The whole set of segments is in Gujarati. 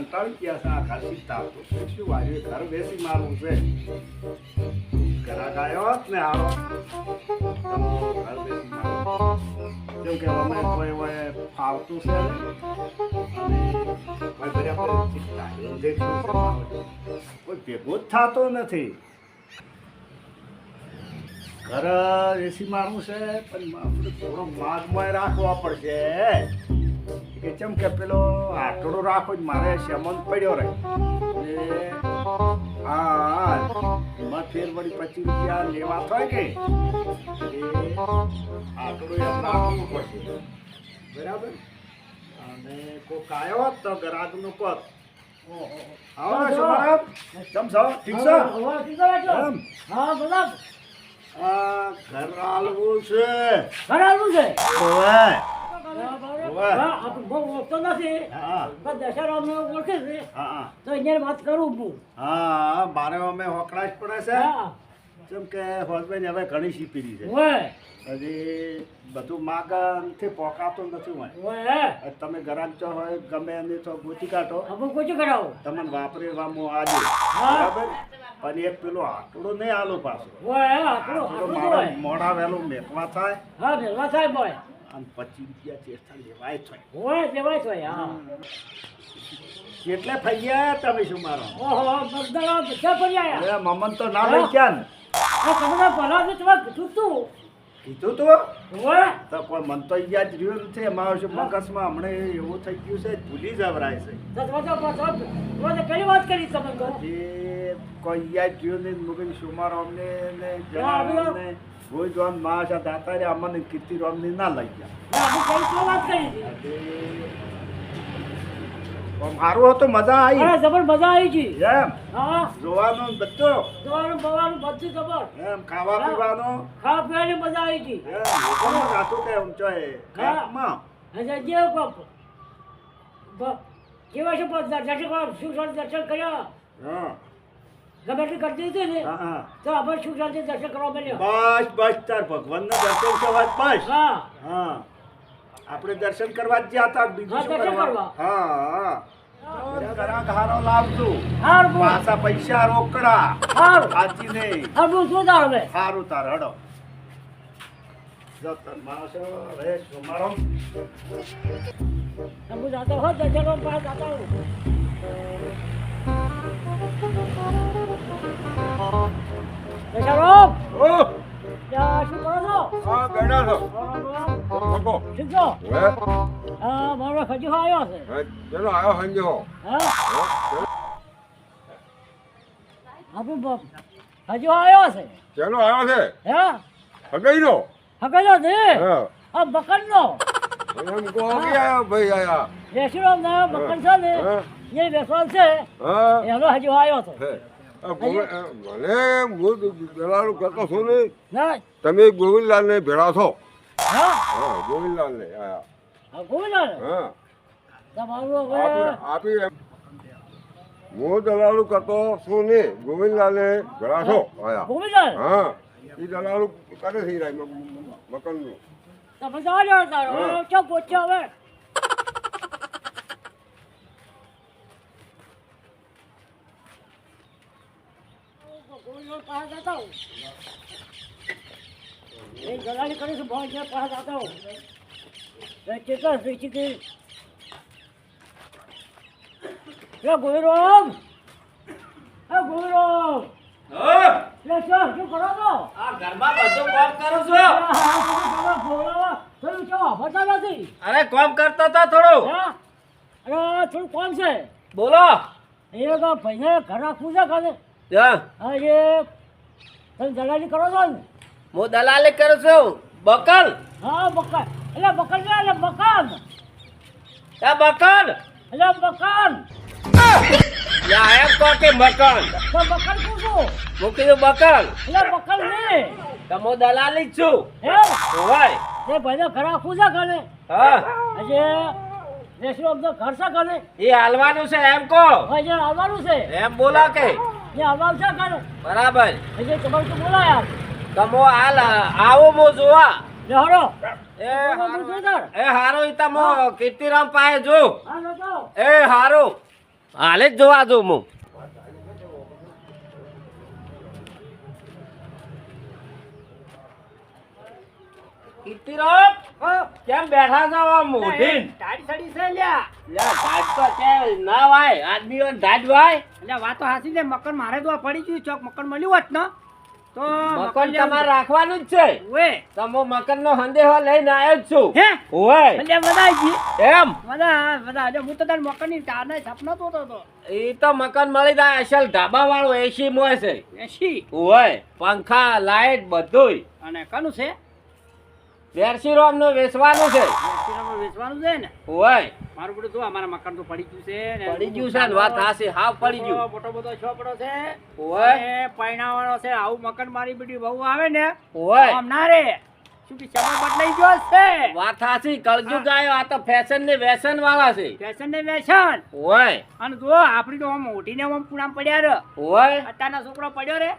કંટાળી ગયા છે આ ખાસી તાપ તો શું વાગ્યું ઘર બેસી મારવું છે. ઘરાક આવ્યો હોત ને હારો ઘર બેસી મારવું કેમ કે અમે કોઈ હોય ફાવતું છે અને કોઈ ભેગું જ થતો નથી. ઘર એસી મારવું છે, પણ આપણે થોડો માગમાં રાખવા પડશે. કે ચમ કે પેલો આટલો રાખો જ મારે શેમન પડ્યો રહે. હા એમાં ફેર વળી પચીસ રૂપિયા લેવા થાય કે? એ એમ રાખવું પડશે. બરાબર? અને કોક આવ્યો તો ગ્રાહકનું પદ આવો સોમારામ ચમ છો? ઠીક છે? હા બોલો આ ઘર હાલવું છે. કરાવવું છે? ઓળખતો નથી. હા પણ દશેરા અમને ઓળખે છે. હા તો અહીંયા વાત કરું હું હા મારે અમે હોકડા જ પડે છે. જેમ કે હોસબેન હવે ઘણી શીપી છે. હોય હજી બધું માગણથી પોકાતો નથી હોય. હોય તમે ગરાક છો હોય ગમે એને તો ગોચી કાઢો. અમુક કોઈ કરાવો તમને વાપરી વામો આજે. હા. બરાબર? પણ એક પેલો આટલો નહીં આલો પાછો. મોડા વહેલું મેકવા થાય. હા ભેગા થાય હોય અને પચીસ રૂપિયા ચેસ્ટા લેવાય થાય. હોય લેવાય થાય હા. એટલે થઈ ગયા તમે શું મારો? ઓહો બધા બધા અરે મમન તો ના લઈ ગયા ને. આ તમને પહેલા તો તમે કીધું તું. કીધું તો? હોય. તો કોઈ મન તો યાદ રહ્યું છે. અમારું શું મગજમાં હમણાં એવું થઈ ગયું છે ભૂલી જવરાય છે. કઈ વાત કરી તમે કોઈ યાદ રહ્યું નહીં. મુગન સુમાર અમને ને જણાવ્યું ને આમ માસ આ દાતા રે અમને કીર્તિ રોમની ના લઈ ગયા મારું હતો કઈ મજા આવી જબર મજા આવી ગઈ એમ હા જોવાનું ને બધું જોવાનું બવાનું બધું જબર એમ ખાવા પીવાનો ખાવા પીવાની મજા આવી ગઈ એમ રાતું કે ઊંચો એ કાંઈકમાં. હજે જે બ- કેવા છે દર્શન કરવા શું દર્શન કર્યા હા ગમે કરતી હતી ને હા હા. તો આપણે શું શાંતિ દર્શન કરવા મળ્યો. બસ બસ તાર ભગવાનના દર્શન કરવા બસ. હા. હા. આપણે દર્શન કરવા જ હતા બીજું હા, શું કરવા. હા હા. પૈસા રોકડા. સાચી નહીં હાર શું તાર સારું તાર હડો. હું જાતો હોત દર્શન પાસે જાતો. રામ, ઓ. ત્યાં શું કરો છો? આ બેઠા છો. લોકો ઠીક છો? હવે હા? મારો ખજૂર આવ્યો છે. હે, ચલો આવ્યો હા. હજુ આવ્યો છે. ચલો આવ્યો છે. હે? હગઈ નો છે? હા. આ બકરનો એમ કહો કે ભાઈ આયા. રેસ્ટોરન્ટ ના બકર છે ને? એ રેસ્ટોરન્ટ છે. હા. એનો હજુ આવ્યો છે. મને હું દલાલું કરતો છું ને તમે ગોવિંદલાલ ને ભેળા છો. ગોવિંદલાલ ને આપી. હું દલાલું કરતો છું ને ગોવિંદલાલ ને ભેળા છો. હા. એ દલાલું કરે છે ઈ મકાનનું તમે જવા દો તારો હા. ચો પૂછ્યો હવે ગોવિંદ પાસે જતા હું એ દલાલી કરી છું ભાઈ જે પાસે એ ચેતર. શીખી એ ગોવિંદરામ! એ ગોવિંદરામ! લે ચાલ શું કરો છો? આ ઘરમાં બધું કામ કરું છું. થોડું નથી? અરે કામ કરતા થોડું. અરે થોડું કોમ છે. બોલો. એ તો ભાઈને ઘર રાખવું છે હા એ તમે દલાલી કરો છો ને? હું દલાલી કરું છું. બકલ? હા બકલ. એટલે બકલ ને એટલે મકાન. એ બકલ? એટલે મકાન. યા એમ કહો કે મકાન. તો બકર શું છું? હું કીધું બકલ. એટલે બકર ને. દલાલી જ છું. હે? હોય. એ ભાઈ ખરા રાખવું છે હા. હજી રેસ્ટોરન્ટ ઘર છે ઘરે? એ હાલવાનું છે એમ કહો. હજી આવવાનું છે? એમ બોલા કે. આવવાનું છે ઘરે બરાબર. હજી તમારે તો બોલાયા તો હું હાલ આવું હું જોવા. લે એ. એ હારું ઈ તો હું. કીર્તિરામ પાસે જો. એ હારું. હાલે જ જોવા દઉં હું કીર્તિરામ કેમ બેઠા છો આ મોઢીન? તારી સડી છે લ્યા. લ્યા, ધાડ તો છે, ના વાય આદમીઓ ધાડ વાય. એટલે વાતો હાસી ને મકર મારે તો પડી ગયું ચોક મકર મળ્યું હોત ને તો મકર તમારે રાખવાનું જ છે. ઓએ. તમો મકર નો સંદેહો લઈને આવ્યો જ છું. હે? ઓય એટલે ગઈ એમ? બધા બધા એટલે હું તો તાર મકરની તારના સપનો જોતો તો એ તો મકાન મળી જાય અસલ ઢાબા વાળો એસી મોય છે. એસી ઓય પંખા લાઈટ બધુંય. અને કનું છે? રોમનું વેચવાનું છે. વેચવાનું છે ને? હોય. મારું બધું જો અમારા મકાન તો પડી ગયું છે ને. પડી ગયું છે ને વાત હાસી હાવ પડી ગયું. મોટો બધો છોપડો છે. ઓય છે આવું મકાન મારી બેટી બહુ આવે ને ઓય આમ ના રે. બદલાઈ ગયો છે? વાત હાસી આવ્યો આ તો ફેશન ને વેસન વાળા છે. ફેશન ને વેસન ઓય અને જો આપડી તો આમ મોટીને આમ પૂણામ પડ્યા રે ઓય અત્યારના છોકરો પડ્યો રે.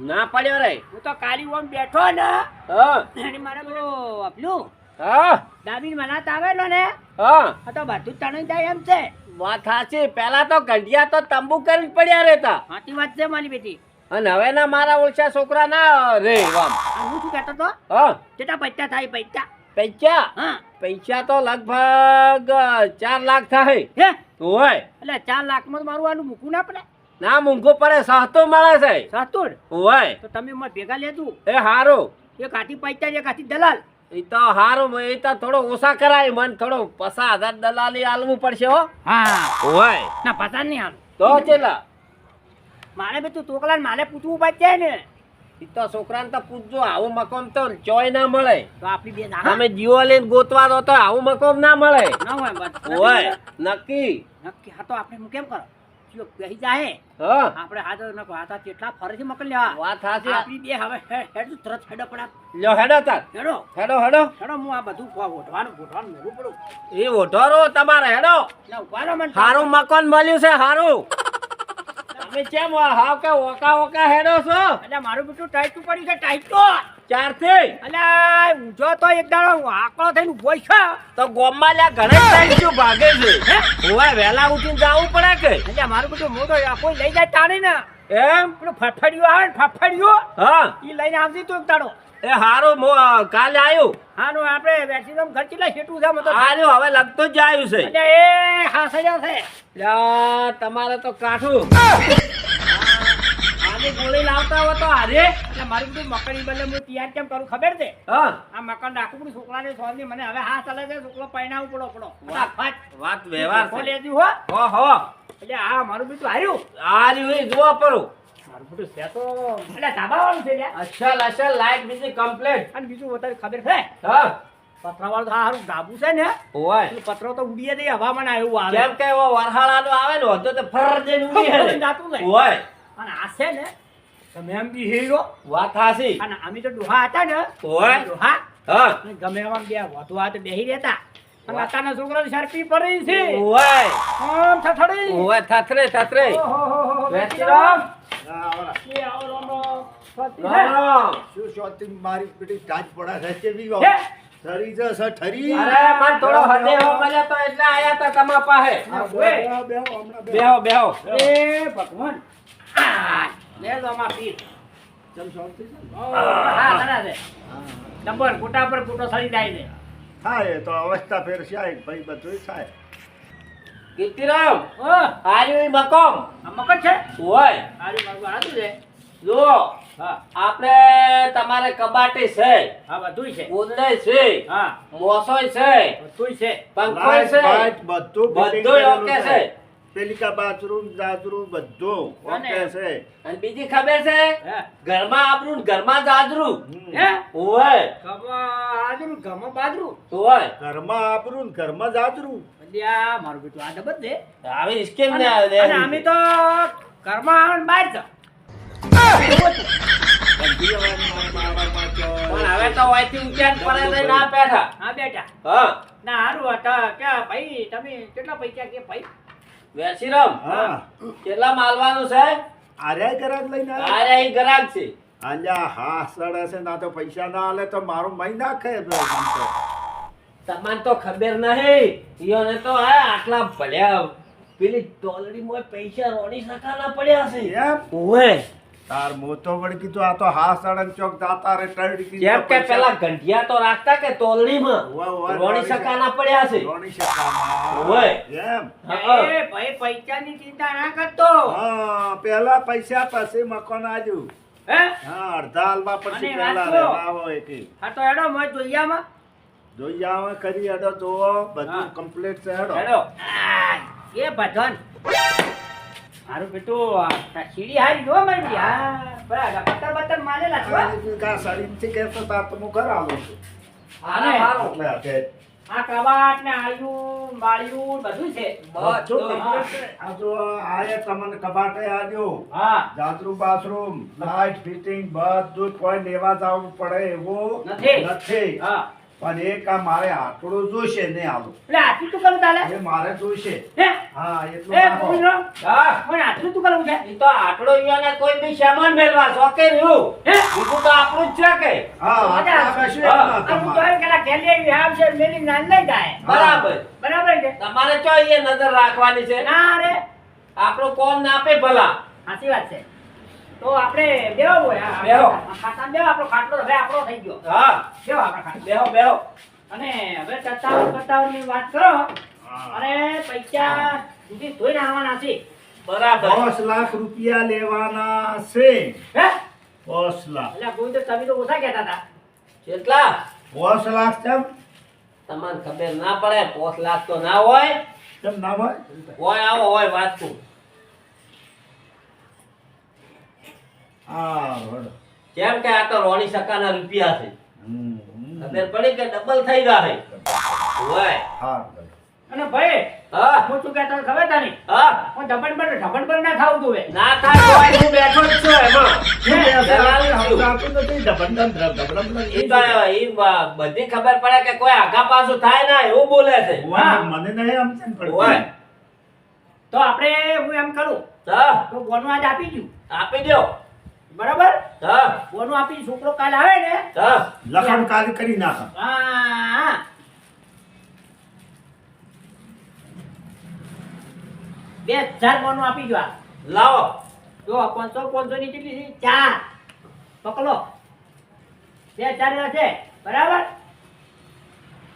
ના પડ્યો રે. હું તો કાલી ઓમ બેઠો ને. હા. અને મારે પેલો આપલું હા. દાબીને મનાત આવેલો ને. હા. તો બધું જ તણાઈ જાય એમ છે. વાત સાચી. પેલા તો ગંઢિયા તો તંબુ કરીને પડ્યા રહેતા. સાચી વાત છે મારી બેટી. અને હવે ના મારા ઓળખ્યા છોકરા ના રે વામ. હું શું કહેતો તો હા. કેટલા પૈસા થાય પૈસા? પૈસા? હા. પૈસા તો લગભગ ચાર લાખ થાય. હે? હોય. એટલે ચાર લાખમાં માં મારું આનું મૂકવું ના પડે. ના મૂંઘું પડે સસ્તું મળે છે. સતુર હોય. તો તમે મને ભેગા લેતું એ હારો. એક હાથી પૈસા એક હાથી દલાલ. એ તો હારો એ તો થોડો ઓછા કરાય. મને થોડો પસા હજાર દલાલી આલવું પડશે હો. હા. હોય. ના પસંદ નહીં હાલ. તો ચેલા? મારે બે તું તોકલા મારે પૂછવું પડશે ને. એ તો છોકરાને તો પૂછજો આવું મકોમ તો ચોય ના મળે. તો આપણી બે ના તમે જીવો લઈને ગોતવા દો તો આવું મકોમ ના મળે. ના હોય હોય. નક્કી? નક્કી. હા તો આપણે હું કેમ કરો? જો કહી જાય હા. આપણે હાથ નકો હાથ કેટલા ફરેથી મકલ લેવા. વાત સાચી. આપણી બે હવે હેડ તરત હેડો પડા લ્યો હેડો તાર. હેડો. હેડો હેડો. હેડો હું આ બધું ગોઠવાનું ગોઠવાનું મેળવું પડું. એ ઓઢોરો તમારે હેડો. ના ઊભા મને. હારું મકાન મળ્યું છે હારું. તમે કેમ હાવ કે ઓકા ઓકા હેડો છો? એટલે મારું બેટું ટાઈટ પડ્યું છે ટાઈટ. તો ચારથી અલ્યા ઊંઝો તો એક દાડો આકડો થઈને ઊભો છે તો ગોમમાં લ્યા ઘણા ટાઈમ ભાગે છે? હોવા વહેલા ઉઠીને જવું પડે કે? અલ્યા મારું બધું મોટો કોઈ લઈ જાય તાણે ને. એમ? પેલું ફફડિયું આવે ને ફફડિયું હા. એ લઈને આવજે તું એક દાડો. એ હારું મો કાલે આવ્યો હાનો આપણે વેક્સિનમ ખર્ચી લે છેટું છે મતો હારું હવે લગતું જ આવ્યું છે. એ હા સજા છે. લ્યા, તમારે તો કાઠું. આની ગોળી લાવતા હો તો હારે. એટલે મારું બધું મકાની બદલે હું તૈયાર કેમ કરું ખબર છે? હા. આ મકાન રાખું પડું છોકરાને સોની મને હવે હા ચાલે છે છોકરો પૈણાવું પડો પડો વાત વ્યવહાર ખો હો. હો હો. એટલે હા મારું બધું હાર્યું. હાર્યું એ જોવા પડું મારું બધું છે તો એટલે ધાબાવાળું છે અસલ અસલ લાઈટ બીજી કમ્પ્લીટ અને બીજું વધારે ખબર છે? હા. પથરાવાળું તો ધાબુ છે ને. ઓય પથરો તો ઉડીએ દે હવામાન આવ્યું આવે કેમ કે વરહાળાનો આવે ને તો ફર જઈને ઉડી જાતું. ઓય અને આ છે ને તમે એમ બી હીરો. વાત હાસી અને અમે તો ડોહા હતા ને ઓય. ડોહા. હા. ગમે એમ બે વધુ હાથ બેહી રહેતા. અને અત્યારના છોકરાને શરપી પડી છે. ઓય. આમ થથડી ઓય થથરે થથરે. હા, આવો રામો. શું શોધી મારી પેટી તાજ પડા છે કેવી ઠરી જશે ઠરી. અરે મને થોડો હદેહો મળ્યો તો એટલે આયા તા તમારા પાસે. બેહો, બેહો, એ ભગવાન. લે લો માં પી ચમ? ઓ, હા, ખરા છે. ડબ્બર, કુટા પર કુટો સળી જાય છે. થાય તો અવસ્થા ફેર છે ભાઈ બધું થાય. કીર્તિરામ ઈ મકોમ? આ મકર છે? હોય. આરી મારું હાથું છે. જો આપણે તમારે કબાટી છે. હા બધુંય છે. ઉદડે છે. હા. મોસોય છે. બધું છે. પંખોય છે. બધું બધું ઓકે છે. પેલિકા બાથરૂમ જાજરૂમ બધું. ઓકે છે? અને બીજી ખબર છે? ઘરમાં આબરું ઘરમાં જાજરું હે? ઓય ગમા ઘરમાં ગમા બાજરું ઓય ઘરમાં આબરું ઘરમાં જાજરું અલ્યા મારું બેટું આ ડબત દે આવી સ્કીમ ને આવે અને અમે તો ઘરમાં આવે બહાર જ. પણ હવે તો પડે ના બેઠા. હા બેઠા. હા. ના હારું હતા કે ભાઈ તમે કેટલા પૈસા કે ભાઈ? વેસીરામ હા. કેટલા માલવાનું છે? આર્યા કરાજ લઈને આર્યા ગ્રાહક છે. અલ્યા હા સડે છે ના તો પૈસા ના આલે તો મારું મહી નાખે. તમને તો ખબર નહીં ઈયોને તો હા આટલા ભલ્યા પેલી તોલડીમાં પૈસા રોણી સકાના પડ્યા છે. એમ? ઓવે. તાર મોતો વળી કીધું આ તો હા સડન ચોક દાતા રે ટરડી કીધું જેમ કે પેલા ગંઠિયા તો રાખતા કે ઓવે, રોણી સકાના પડ્યા છે. રોણી સકાના. ઓવે. એમ. એ ભાઈ પૈસાની ચિંતા ના કરતો. હા પેલા પૈસા પાસે મકાન આજુ હે? હા અડધા હાલમાં પછી પેલા રે રહેવા એક હા તો એડો મોય જોઈયામાં જોઈ આવે કરી એડો તો. બધું કમ્પ્લીટ છે એડો હેડો. એ ભજન. મારું બેટું આ તા સીડી હારી જો મારી હા બરાબર પત્તર પત્તર મારેલા છો. કા સાડીથી થી કે તો હું ઘર આવો છું હારા હારો. એટલે આ કવાટ ને આયું બાળિયું બધું છે. બધું. આ જો આયે તમને કબાટે આવ્યો હા. જાતરું બાથરૂમ લાઇટ ફિટિંગ બધું કોઈ લેવા જવું પડે એવું નથી. નથી. હા. પણ એ આ મારે આટલું જોઈશે ને આવું. એટલે આટલું તું કરું તાલે? એ મારે જોઈશે હે? હા એટલું એ નાખો. પૂછો હા. પણ આટલું તું કરવું છે? ઈ તો આટલો ઈયોને કોઈ બી સામાન મેળવા શોકે રહ્યું. હે? બીજું તો આપણું જ છે કે. હા આટલું આપીશું હા. એટલા તો તમારે. એમ કે લા ઘેર લઈ છે મેલી નાન લઈ જાય. બરાબર. બરાબર છે? તમારે ચો એ નજર રાખવાની છે? ના રે. આપણું કોમ ના આપે ભલા. સાચી વાત છે. તો આપણે બેહો બેહો. આ ખાતામાં બેહો આપણો ખાટલો હવે આપણો થઈ ગયો. હા. બેહો આપણા ખાટલો. બેહો બેહો. અને હવે સત્તાવનની વાત કરો. અરે અને પૈસા સુધી ધોઈને આવવાના છે. બરાબર. દસ લાખ રૂપિયા લેવાના છે. હે? 10 લાખ. એટલે કોઈ તો તમે તો ઓછા કહેતા હતા. કેટલા? 10 લાખ કેમ તમને ખબર ના પડે પોસ લાખ તો ના હોય. કેમ ના હોય? હોય આવો હોય વાત તું હા હેડો. કેમ કે આ તો રોણી સકાના રૂપિયા છે. ખબર પડી કે ડબલ થઈ જાય હોય હા અને ભાઈ હા. હું શું કહેતો ખબર તારી? હા. હું ઢબણ પર ઢબણ પર ના ખાવ તું ના થાય તો હું બેઠો જ છું એમાં. બધી ખબર પડે કે કોઈ આગા પાછું થાય ના એવું બોલે છે. ઓય, મને નહીં સમજણ. હોય તો આપણે હું એમ કરું. હા. તો બોનું આજ આપી દઉં આપી દો બરાબર? હા. બોનું આપી છોકરો કાલે આવે ને હા. લખણ કાલ કરી નાખ. હા. બે હજાર બોનું આપી જો લાવો. જો પાંચસો પાંચસો ની કેટલી છે? ચાર. પકડો. બે હજાર ના છે. બરાબર?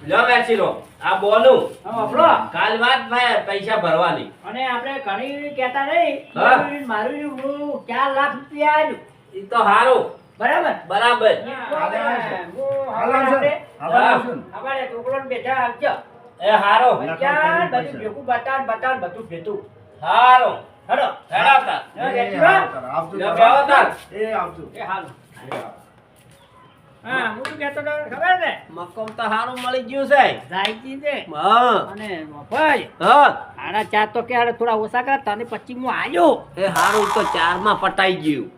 લો બેસી લો. આ બોનું હા વાપરો. કાલ વાત ભાઈ પૈસા ભરવાની. અને આપણે ઘણી કહેતા નહીં મારું હું ચાર લાખ રૂપિયા આવ્યું એ તો સારું બરાબર? બરાબર. આપણે? અમારે છોકરોને બેઠા આવજો એ હારો. ચાર બધું ભેગું બતાવ બતાવ બધું ભેતું હારો. હેડો હેડાવતા. હા, એ આવજો. એ હાલો. હા હું શું કહેતો ખબર ને મક્કમ તો હારું મળી ગયું છે. જાય છે. હા. અને ભાઈ હા. આના ચાર તો કે થોડા ઓછા કરા તને પછી હું આયો. એ હારું તો ચારમાં પટાઈ ગયું.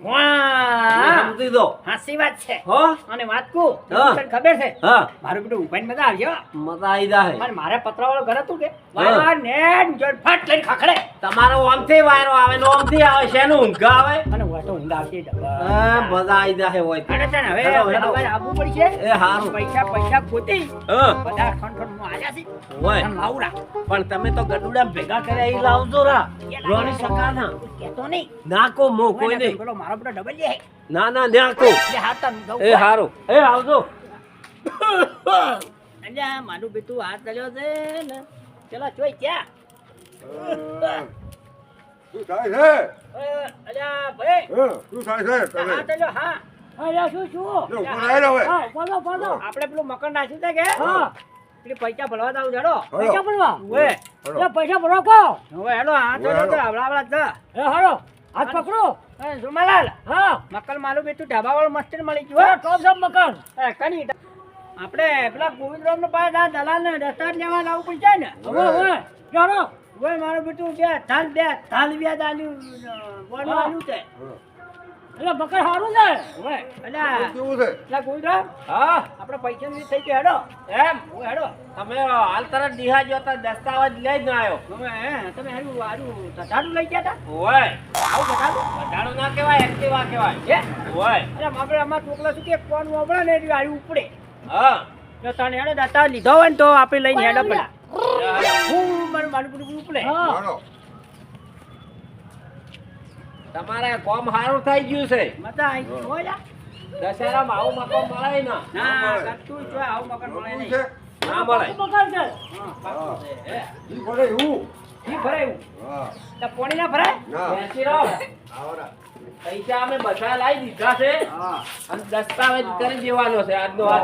સમજી દો. હાસી વાત છે. હો? અને વાત તને ખબર છે? હા. મારું બેટું ઉભાઈને મજા આવજો મજા આવી જાય પણ મારે પતરાવાળો ઘર હતું કે? વાયર નેટ જોડ ફટ લઈને ખખડે. તમારો આમથી વાયરો આવે નો આમથી આવે શેનું ઊંઘ આવે? અને વાટો ઊંઘ હા, મજા આવી જાય હોય. અને હવે. દવાઈ આપવું પડશે. એ હારું. પૈસા પૈસા ખોટી હા. બધા ખંડ હું છે. અને લાવડા પણ તમે તો ગડુડા ભેગા કર્યા ઈ લાવજો રા. રોણી સકાના કેતો નહીં. નાકો મો કોઈ નહીં. પેલો મારો બેટો ડબલ જે ના ના નાકો એ હાતા એ હારો. એ આવજો. અલ્યા મારું બેટું હાથ ચલ્યો છે ને. ચલા જોઈ ક્યાં? શું થાય છે? અલ્યા ભાઈ. શું થાય છે તમે? હા ચલ્યો હા. અલ્યા શું શું રહે હવે. હા, બોલો બોલો આપણે પેલું મકાન નાખ્યું છે કે? હા. પેલી પૈસા ભરવા દાવ જડો પૈસા ભરવા? ઓએ એ પૈસા ભરવા કો હવે હેડો હા તો હવે આવડા આવડા જ એ હેડો. હાથ પકડો. એ હા. મકાન મારું બેટું ઢાબા વાળું મસ્ત મળી ગયું કોમ એ કની આપણે પેલા ગોવિંદરામ નો પાસે આ દલાલ ને દસ્તાર લેવા લાવવું પડશે ને? હવે હવે. ચાલો હવે મારું બેટું બે થાલ બે થાલ બે દાલ્યું છે. એટલે બકર સારું છે. હવે. એટલે કેવું છે? એટલે ગોવિંદરામ હા. આપણે પૈસા ની થઈ ગયો હેડો. એમ? હું હેડો. તમે હાલ તરત ડીહા જો તો દસ્તાવેજ લઈ જ ના આવ્યો. તમે હે તમે હારું હારું ધટાડું લઈ ગયા હતા? હોય. આવું ધટાડું? ધટાડું ના કહેવાય એક્ટિવા કહેવાય. હે? હોય. એટલે આપણે આમાં છોકરા શું કે કોણ વાપરે ને એટલે હારું ઉપડે. હા. જો તને હેડો દાતા લીધો હોય ને તો આપણે લઈને હેડો પડે હું મારું મારું બધું ઉપડે. હાલો. તમારે કોમ સારું થઈ ગયું છે. મજા આવી ગઈ. દશેરામાં આવું મકાન મળે ને. ના કશું જ આવું મકાન મળે નહીં. ના મળે. મકાન છે. હા, ઈ પડે એવું? ઈ ભરાય એવું. હા. તો પોણી ના ભરાય? ના. બેસી રહો આવરા. પૈસા અમે બધા લાવી દીધા છે. હા. અને દસ્તાવેજ કરી દેવાનો છે આજનો વાત.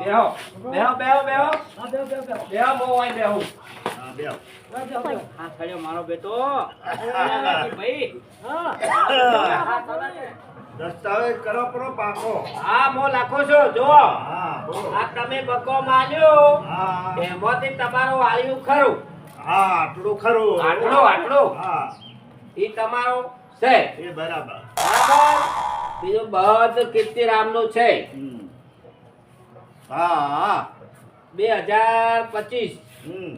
બેહો. બેહો બેહો બેહો. હા, બેહો, બેહો, બેહો. બેહો બહુ હોય બેહું. હા બેહો. મારો બેટો ભાઈ ને. દસ્તાવેજ કરો પરો પાકો હા મો લાખો છો જો. આ તમે બકો માન્યો હા એમાંથી તમારું વાળ્યું ખરું હા આટલું ખરું આટલું, આટલું. હા એ તમારો છે એ બરાબર બરાબર બીજું બધું કીર્તિરામનું છે હમ. હા હા બે હજાર પચીસ હમ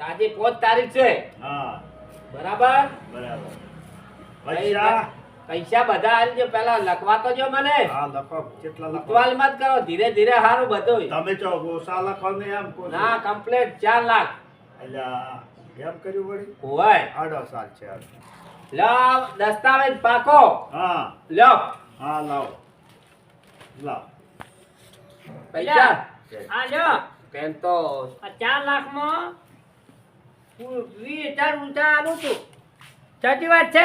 આજે પાંચ તારીખ છે. હા. બરાબર? બરાબર. પૈસા? પૈસા બધા આલજો પેલા લખવા તો જો મને. હા લખો. કેટલા લખો ઉતવાલ મત કરો ધીરે ધીરે સારું બધું તમે ચો ગોસા લખો ને એમ ના કમ્પ્લીટ ચાર લાખ. અલ્યા એમ કર્યું વળી? હોય. આડો સાલ છે આડો. લો દસ્તાવેજ પાકો. હા. લો હા લાવ. લાવ. પૈસા. હા લ્યો કેમ તો આ ચાર લાખમાં હું વીસ ઊંચા આલું છું. સાચી વાત છે?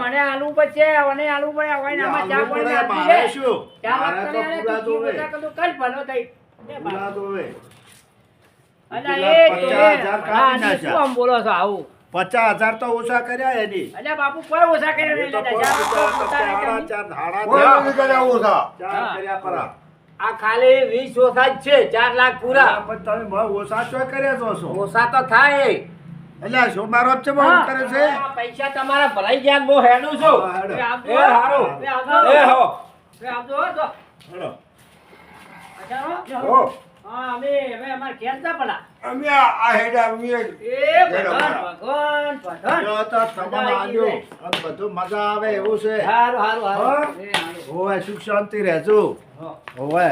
મને આલુ પડશે મને આલુ પડે હવે આમાં ચા આલુ આપી દે. શું? ચાર લાખ મારે તો કરી આલે, પૂરા તું બધા કીધું કર ભલો થઈ. લે પૂરા બાપ. જોવે અલા પેલા એ પચાસ હજાર હા, શું આમ બોલો છો આવું? પચાસ હજાર તો ઓછા કર્યા એની. અલ્યા બાપુ કોઈ ઓછા નહીં ચાર નહીં કર્યા. ઓછા. ચાર હા. કર્યા પરા. આ ખાલી વીસ ઓછા જ છે ચાર લાખ પૂરા પણ તમે બહુ ઓછા ચો કર્યા છો છો ઓછા તો થાય એટલે શું મારો છે બહુ કરે છે પૈસા તમારા ભરાઈ ગયા બહુ હેડું છું. એ હારું. એ હો એ આપજો, હો, હેડો. અચ્છા, હો. હો. હા, અમે અમે અમારે ઘેર જા અમે આ આ હેડા અમે એ ભગવાન, ભગવાન. જો તો આલ્યું. અને બધું મજા આવે એવું છે હારું, હારું, હારું. સુખ શાંતિ રહેજો. હોવે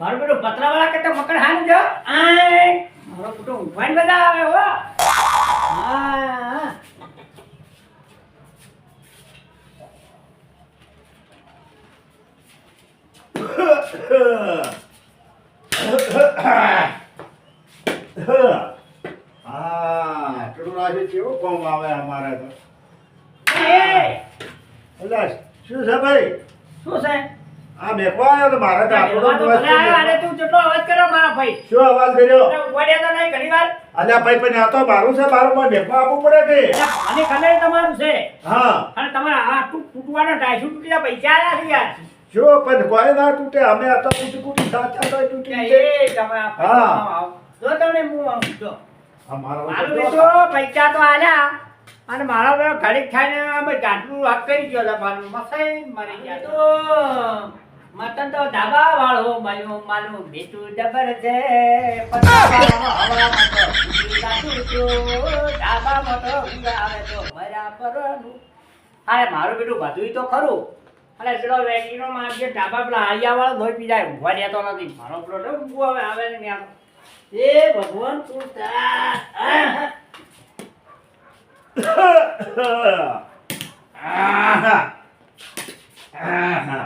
મારું પેલું પતરાવાળા કરતા મકર હાનું જો. આય. મારો બેટો ઊંઘવાની બધા આવે હો હા. હા આટલું કોમ આવે અમારે તો. એ! એટલે શું છે ભાઈ? શું છે? આ મેકવા આવ્યો તો મારે તો જ જેટલો અવાજ કર્યો મારા ભાઈ? શું અવાજ કર્યો? એટલે તો નહીં ઘણી વાર અલ્યા ભાઈ પણ આ તો મારું છે મારું પણ મેકવા આપવું પડે કે? અને મને તમારું છે. હા. અને તમારા આ તૂટવાના ઢાઈસો તૂટેલા પૈસા આયા છે યાર. શું પણ કોઈ ના તૂટે અમે આ તો તૂટી સાચા તો તૂટી એ તમે હા. જો તમે હું આવું જો. મારો મારું તો બેટો પૈસા તો આલ્યા. અને મારો બેટો ઘડીક ખાઈને અમે ગાંઠનું કરી ગયો છે મારું મસાઈ મરી ગયા તો મતન તો ધાબા વાળો મળ્યો. મારું બેટું ડબર છે. હવામાં તો ઉડીલા તો તો અરે મારું બેટું બધુંય તો ખરું. અરે પેલો વેકીનો માં જે ધાબા પેલા આલિયા વાળો ધોઈ પી જાય ઊંઘવા દેતો નથી. મારો પેલો તો ઊંઘવો હવે આવે ને ત્યાં એ ભગવાન તું તા આહ! આહા. આહા.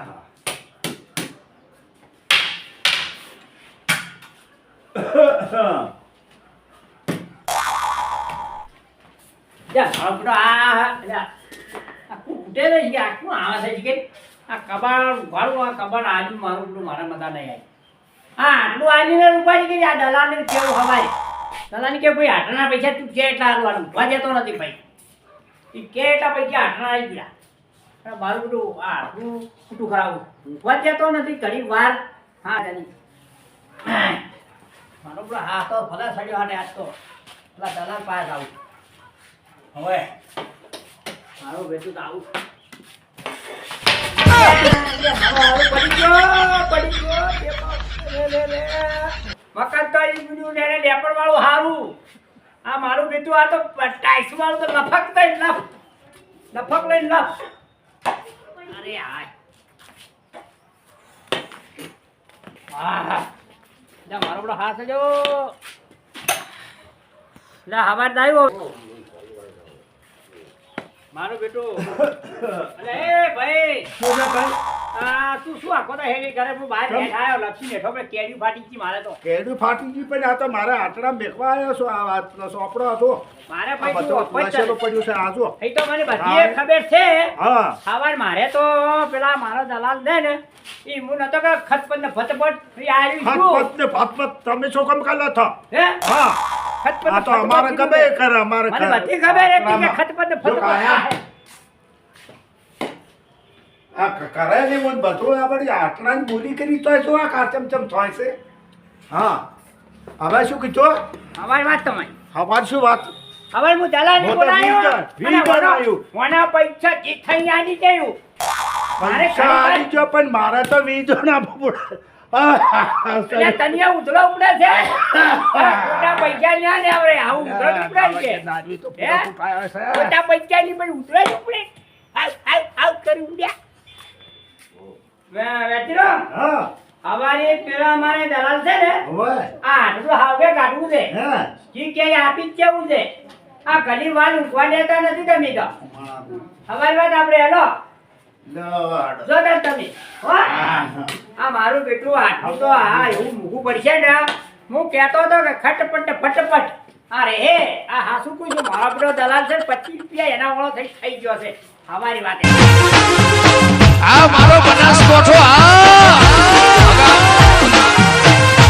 જા, મારો બેટો આ જા. આ કૂટે નહીં કે આ શું આવે છે કે આ કબાડ ઉઘાડું આ કબાડ આજુ મારું પેલું મારા મતા નહીં આવી હા આટલું આલીને રૂપાઈ કે આ દલાલને કેવું હવાય? કે ભાઈ આટલાના પૈસા તું કે એટલા જતો નથી ભાઈ. એ કે પૈસા આટલા આવી ગયા. મારું બધું આ આટલું ખોટું ખરાબ ઊભા જતો નથી, ઘણી વાર. હા મારો પેલો હા તો ભલા સડ્યો હાટે આજ તો. પેલા દલાલ પાસે હવે, મારું બેટું તો આવું. આ મારું બીતું આ તો ટાઈસ વાળું તો લફક થઈ, લફ, લફક લઈ, લફ. અરે આહ. મારો બધો હાથ જો લે, હવાર દાયો મારો બેટો. અરે એ ભાઈ. શું છે ભાઈ આ તું શું આખો તો હેલી ઘરે હું બહાર? બેઠા આવ્યો લપસી બેઠો પણ કેડી ફાટી ગઈ મારે તો. કેડી ફાટી ગઈ પણ આ તો મારા આટડા મેકવા આવ્યો છો આ વાત સોપડો હતો. મારે ભાઈ તું અપજ નશેલું પડ્યું છે આજો એ તો મને બધી ખબર છે. હા. સવાર મારે તો પેલા મારો દલાલ દે ને ઈ હું નતો કે ખતપત ને ફતપત આવ્યું છું. ખતપત ને ફતપત તમે શું કામ કાઢો છો હે? હા. ખતપત તો અમારે ગમે કરે અમારે મને બધી ખબર હતી કે ખતપત ફતપત આ કરે ને મને બધું આપણે આટલાની બોલી કરી તો શું આ કાચમ થાય છે? હા. હવે શું કીધો? અમારી વાત તમારી. હવાર શું વાત? હવે હું તો બોલાયો. વનો- આવ્યું. વનો પૈસા જે થઈ આની ગયું મારે પણ તો વીજો ના પડે એટલે તને ઉપડે છે? ખોટા પૈસા ન્યા ને આવડે આવું ઉધડો ઉપડાય છે. ખોટા પૈસા ની પણ ઉધડો જ ઉપડે. આવ આવ આવ કરી ઉડ્યા વે- વેચીરો, પેલા અમારે દલાલ છે ને આ આટલું હાવે કાઢવું છે. જી કે આપી જ કેવું છે? આ ઘણી વાર ઊંઘવા દેતા નથી તમે તો. અમારી વાત આપણે હેલો? જો તમે. હો. આ મારું બેટું આટલું તો આ એવું મૂકવું પડશે ને. હું કહેતો હતો કે ખટપટ ફટપટ. અરે હે આ હાસુ મારો પેલો દલાલ છે પચીસ રૂપિયા એના વાળો થઈ થઈ ગયો છે. અમારી વાત. આ મારો બનાસકોઠો આ